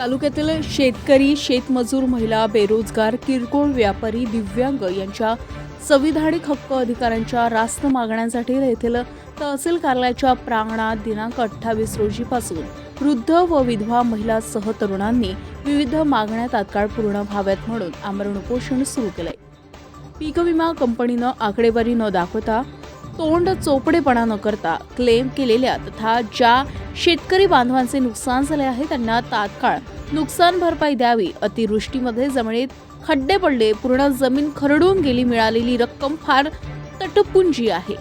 तालुक्यातील शेतकरी शेतमजूर महिला बेरोजगार किरकोळ व्यापारी दिव्यांग यांच्या संविधानिक हक्क अधिकारांच्या रास्त मागण्यांसाठी येथील तहसील कार्यालयाच्या प्रांगणात दिनांक अठ्ठावीस रोजीपासून वृद्ध व विधवा महिलासह तरुणांनी विविध मागण्या तात्काळ पूर्ण व्हाव्यात म्हणून आमरण उपोषण सुरू केलंय. पीक विमा कंपनीनं आकडेवारी न दाखवता तोंड चोपडेपणा न करता क्लेम केलेल्या तथा ज्या शेतकरी बांधवांचे नुकसान झाले आहे त्यांना तात्काळ नुकसान भरपाई द्यावी. अतिवृष्टीमध्ये जमिनीत खड्डे पडले पूर्ण जमीन खरडून गेली मिळालेली रक्कम फार तटपुंजी आहे.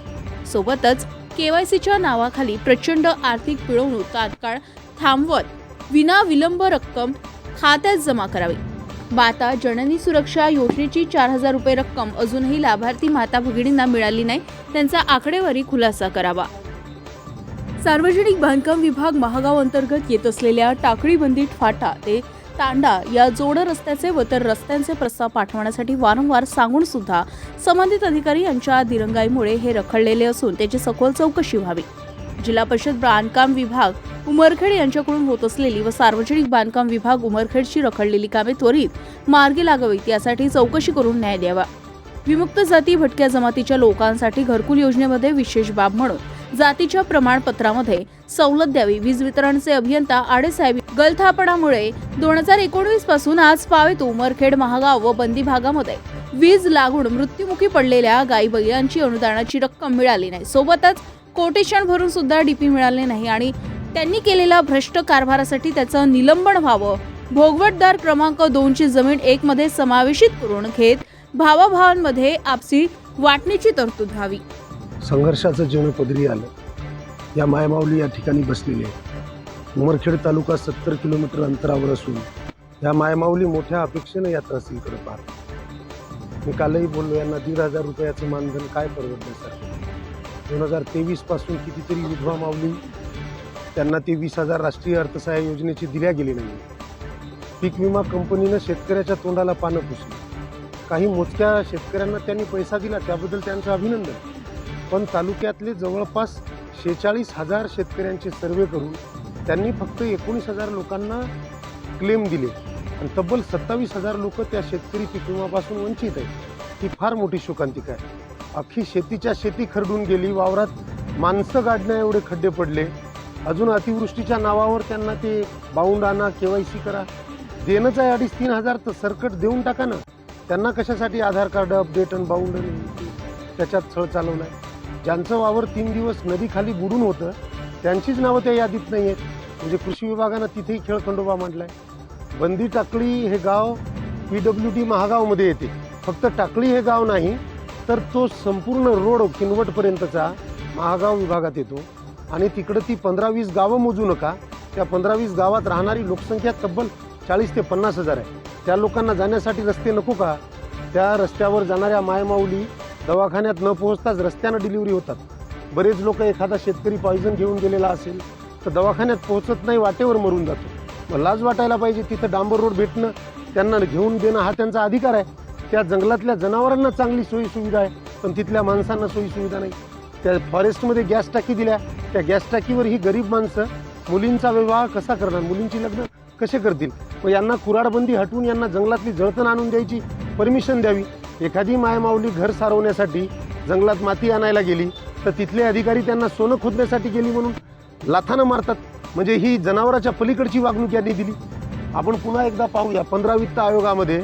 सोबतच केवायसीच्या नावाखाली प्रचंड आर्थिक पिळवणूक तात्काळ थांबवत विना विलंब रक्कम खात्यात जमा करावी. माता जननी सुरक्षा योजनेची चार हजार रुपये रक्कम अजूनही लाभार्थी माता भगिनींना मिळाली नाही त्यांचा आकडेवारी खुलासा करावा. सार्वजनिक बांधकाम विभाग महागाव अंतर्गत येत असलेल्या टाकळीबंदीत फाटा ते तांडा या जोड रस्त्याचे व तर रस्त्यांचे प्रस्ताव पाठवण्यासाठी वारंवार सांगून सुद्धा संबंधित अधिकारी यांच्या दिरंगाईमुळे हे रखडलेले असून त्याची सखोल चौकशी व्हावी. जिल्हा परिषद बांधकाम विभाग उमरखेड यांच्याकडून होत असलेली व सार्वजनिक बांधकाम विभाग उमरखेडची रखडलेली कामे त्वरित मार्गी लागावीत यासाठी चौकशी करून न्याय द्यावा. विमुक्त जाती भटक्या जमातीच्या लोकांसाठी घरकुल योजनेमध्ये विशेष बाब म्हणून जातीच्या प्रमाणपत्रामध्ये सवलत द्यावी. वीज वितरणचे अभियंता आडेसाहेब गलथापणामुळे दोन हजार एकोणवीसपासून आज पावेत उमरखेड महागाव व बंदी भागामध्ये वीज लागून मृत्युमुखी पडलेल्या गाई बैलांची अनुदानाची रक्कम मिळाली नाही. सोबतच कोटेशन भरून सुद्धा डीपी मिळाले नाही आणि त्यांनी केलेल्या भ्रष्ट कारभारासाठी त्याचं निलंबन व्हावं. भोगवटदार क्रमांक दोनची जमीन एक मध्ये समावेशित करून घेत भावाभावांमध्ये आपसी वाटणीची तरतूद व्हावी. संघर्षाचं जीवन पदरी आलं. या मायमाऊली या ठिकाणी बसलेली आहे उमरखेड तालुका सत्तर किलोमीटर अंतरावर असून या मायमाऊली मोठ्या अपेक्षेनं या करत पाहतात मी कालही बोललो यांना दीड हजार रुपयाचं मानधन काय परवडण्यासारखं दोन हजार तेवीसपासून कितीतरी विधवा मावली त्यांना ते वीस हजार राष्ट्रीय अर्थसहाय्य योजनेची दिल्या गेले नाही पीक विमा कंपनीनं शेतकऱ्याच्या तोंडाला पानं पुसली. काही मोजक्या शेतकऱ्यांना त्यांनी पैसा दिला त्याबद्दल त्यांचं अभिनंदन. पण तालुक्यातले जवळपास शेहेचाळीस हजार शेतकऱ्यांचे सर्वे करून त्यांनी फक्त एकोणीस हजार लोकांना क्लेम दिले. आणि तब्बल सत्तावीस हजार लोक त्या शेतकरी पीक विमापासून वंचित आहेत. ही फार मोठी शोकांतिका आहे. अख्खी शेतीच्या शेती खरडून गेली वावरात माणसं गाडण्या एवढे खड्डे पडले. अजून अतिवृष्टीच्या नावावर त्यांना ते बाउंड आणा के वाय सी करा. देणंच आहे अडीच तीन हजार तर सरकट देऊन टाका ना. त्यांना कशासाठी आधार कार्ड अपडेट आणि बाउंड त्याच्यात छळ चालवला आहे ज्यांचं वावर तीन दिवस नदीखाली बुडून होतं त्यांचीच नावं त्या यादीत नाही आहेत म्हणजे कृषी विभागानं तिथेही खेळ खंडोबा मांडला मांडलाय. बंदी टाकळी हे गाव पी डब्ल्यू डी महागावमध्ये येते. फक्त टाकळी हे गाव नाही तर तो संपूर्ण रोड किनवटपर्यंतचा महागाव विभागात येतो. आणि तिकडं ती पंधरा वीस गावं मोजू नका. त्या पंधरा वीस गावात राहणारी लोकसंख्या तब्बल चाळीस ते पन्नास हजार आहे. त्या लोकांना जाण्यासाठी रस्ते नको का? त्या रस्त्यावर जाणाऱ्या मायमाऊली दवाखान्यात न पोहोचताच रस्त्यानं डिलिव्हरी होतात. बरेच लोक एखादा शेतकरी पॉयझन घेऊन गेलेला असेल तर दवाखान्यात पोहोचत नाही वाटेवर मरून जातो. मग लाज वाटायला पाहिजे तिथं डांबर रोड भेटणं त्यांना घेऊन देणं हा त्यांचा अधिकार आहे. त्या जंगलातल्या जनावरांना चांगली सोयीसुविधा आहे पण तिथल्या माणसांना सोयीसुविधा नाही. त्या फॉरेस्टमध्ये गॅस टाकी दिल्या त्या गॅस टाकीवर ही गरीब माणसं मुलींचा विवाह कसा करणार? मुलींची लग्न कसे करतील? मग यांना कुराडबंदी हटवून यांना जंगलातली जळतण आणून द्यायची परमिशन द्यावी. एखादी मायमाऊली घर सारवण्यासाठी जंगलात माती आणायला गेली तर तिथले अधिकारी त्यांना सोनं खोदण्यासाठी गेली म्हणून लाथानं मारतात. म्हणजे ही जनावराच्या पलीकडची वागणूक यांनी दिली. आपण पुन्हा एकदा पाहूया पंधरा वित्त आयोगामध्ये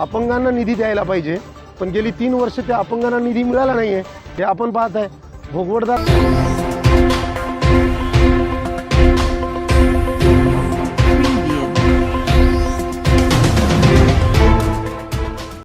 अपंगांना निधी द्यायला पाहिजे. पण गेली तीन वर्ष त्या अपंगांना निधी मिळाला नाही आहे हे आपण पाहत आहे भोगवडदार